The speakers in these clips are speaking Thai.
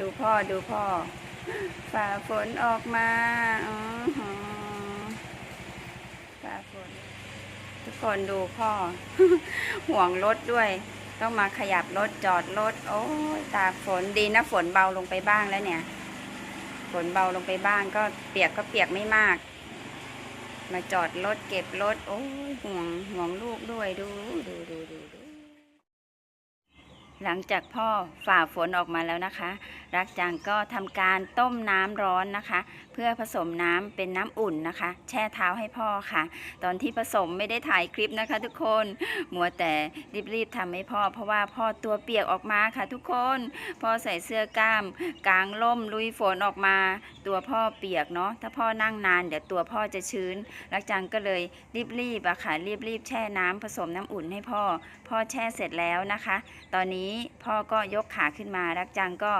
ดูพ่อดูพ่อ ฝ่าฝนออกมาอ๋อฝ่าฝน ทุกคนดูพ่อ ห่วงรถด้วย ต้องมาขยับรถจอดรถ โอ้ตากฝนดีนะ ฝนเบาลงไปบ้างแล้วเนี่ย ฝนเบาลงไปบ้างก็เปียกก็เปียกไม่มาก มาจอดรถเก็บรถ โอ้ยห่วงห่วงลูกด้วยดูดูดูดูดู หลังจากพ่อฝ่าฝนออกมาแล้วนะคะ รักจังก็ทำการต้มน้ำร้อนนะคะ เพื่อผสมน้ำเป็นน้ำอุ่นนะคะ แช่เท้าให้พ่อค่ะ ตอนที่ผสมไม่ได้ถ่ายคลิปนะคะ ทุกคนมัวแต่รีบๆทำให้พ่อ เพราะว่าพ่อตัวเปียกออกมาค่ะ ทุกคนพ่อใส่เสื้อกล้าม กลางล่มลุยฝนออกมา ตัวพ่อเปียกเนาะถ้าพ่อนั่งนานเดี๋ยวตัวพ่อจะชื้น รักจังก็เลยรีบๆอะค่ะรีบๆแช่น้ำผสมน้ำอุ่นให้พ่อ พ่อแช่เสร็จแล้วนะคะ ตอนนี้นี้พ่อก็ยกขาขึ้นมา รักจังก็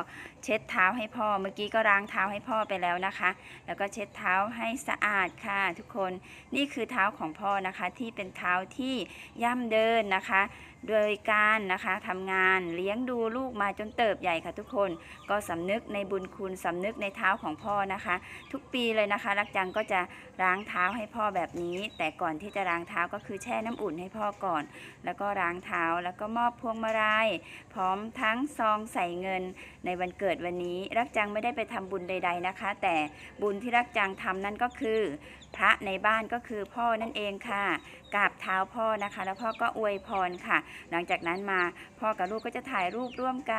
เช็ดเท้าให้พ่อ เมื่อกี้ก็ล้างเท้าให้พ่อไปแล้วนะคะ แล้วก็เช็ดเท้าให้สะอาดค่ะ ทุกคน นี่คือเท้าของพ่อนะคะที่เป็นเท้าที่ย่ำเดินนะคะ โดยการนะคะทำงานเลี้ยงดูลูกมาจนเติบใหญ่ค่ะทุกคน ก็สำนึกในบุญคุณสำนึกในเท้าของพ่อนะคะ ทุกปีเลยนะคะ รักจังก็จะล้างเท้าให้พ่อแบบนี้ แต่ก่อนที่จะล้างเท้าก็คือแช่น้ำอุ่นให้พ่อก่อน แล้วก็ล้างเท้าแล้วก็มอบพวงมาลัยพร้อมทั้งซองใส่เงินในวันเกิดวันนี้ รักจังไม่ได้ไปทำบุญใด ๆนะคะ แต่บุญที่รักจังทำนั่นก็คือพระในบ้านก็คือพ่อนั่นเองค่ะกราบเท้าพ่อนะคะ แล้วพ่อก็อวยพรค่ะหลังจากนั้นมาพ่อกับลูกก็จะถ่ายรูปร่วมกัน